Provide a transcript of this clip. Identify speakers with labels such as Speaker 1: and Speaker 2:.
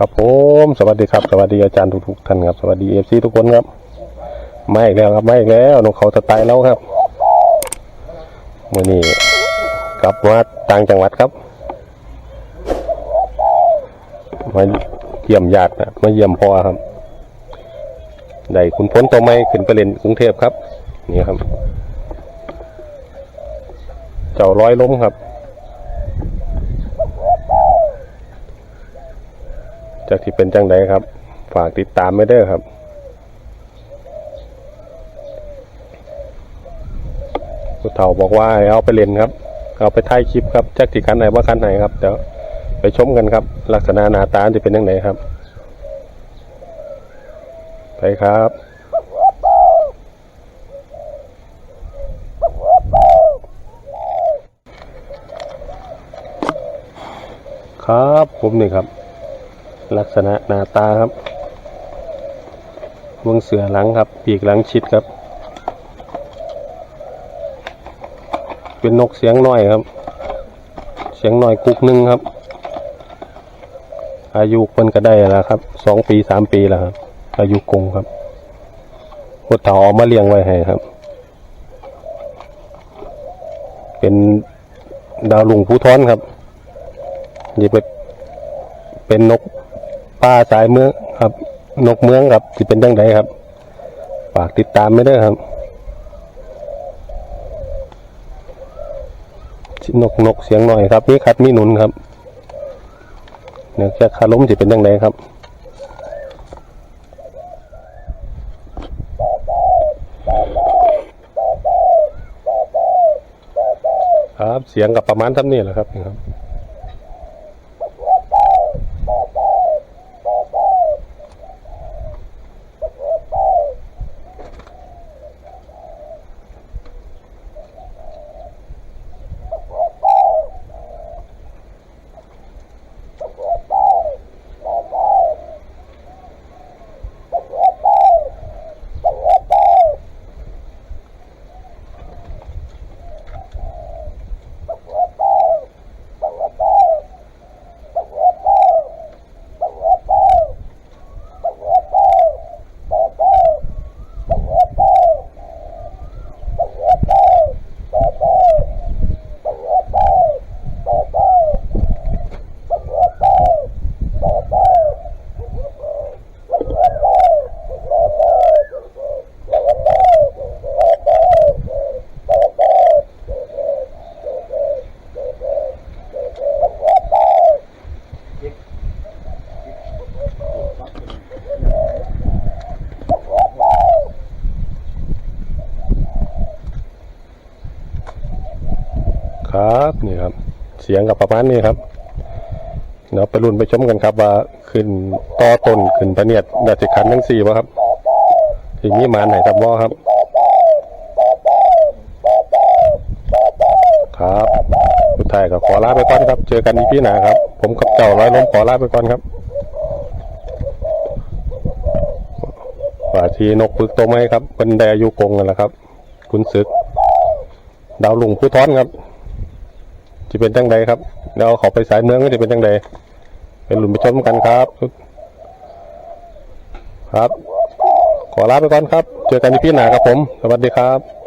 Speaker 1: ครับผมสวัสดีครับสวัสดีอาจารย์ทุกๆท่านครับสวัสดีเอฟซีทุกคนครับมาอีกแล้วครับมาอีกแล้วนกเขาสไตล์แล้วครับวันนี้กลับมาต่างจังหวัดครับมาเยี่ยมญาตินะมาเยี่ยมพ่อครับได้คุณพ้นตัวไม่ขึ้นไปเล่นกรุงเทพครับ นี่ครับ เจ้าร้อยล้มครับ จากที่เป็นจังไดครับ ฝากติดตามไม่ได้ครับ ผู้เฒ่าบอกว่าให้เอาไปเล่นครับ เอาไปถ่ายคลิปครับจากที่คันไหนว่าคันไหนครับเดี๋ยวไปชมกันครับ ลักษณะหน้าตาจะเป็นยังไงครับ ไปครับครับผมนี่ครับ ลักษณะหน้าตาครับวงเสือหลังครับ ปีกหลังชิดครับ เป็นนกเสียงน้อยครับ เสียงน้อยกุกหนึ่งครับ อายุมันก็ได้แล้วครับสองปีสามปีแล้วครับ อายุกงครับหดเถาเอามาเลี้ยงไว้ให้ครับ เป็นดาวลุงผู้ท้อนครับนี่เป็นเป็นนก ป่าสายเมืองครับ นกเมืองครับที่เป็นจังไดครับฝากติดตามไม่ได้ครับนกนกเสียงหน่อยครับมีคัดมีหนุนครับเนื่องจากคาล้มจะเป็นยังไงครับครับเสียงกับประมาณท่านี้แหละครับครับ ครับนี่ครับ เสียงกับประมาณนี้ครับเดี๋ยวไปรุ่นไปชมกันครับว่าขึ้นต่อต้นขึ้นพะเนียดแบบสิขันทั้งสี่วะครับทีนี้มาไหนครับว่าครับ ครับสุดท้ายก็ขอลาไปก่อนครับ เจอกันอีพีหนาครับ ผมกับเจ้าร้อยล้มขอลาไปก่อนครับว่าทีนกปึกตัวไม้ครับเป็นแดอายุกงนั่นแหละครับ คุณศึก ดาวลุงผู้ท้อนครับ จะเป็นจังใดครับเดี๋ยวขอไปสายเมืองก็จะเป็นจังใดเป็นหลุมไปชมกันครับ ครับ ขอลาไปก่อนครับ เจอกันที่พี่หนาครับผม สวัสดีครับ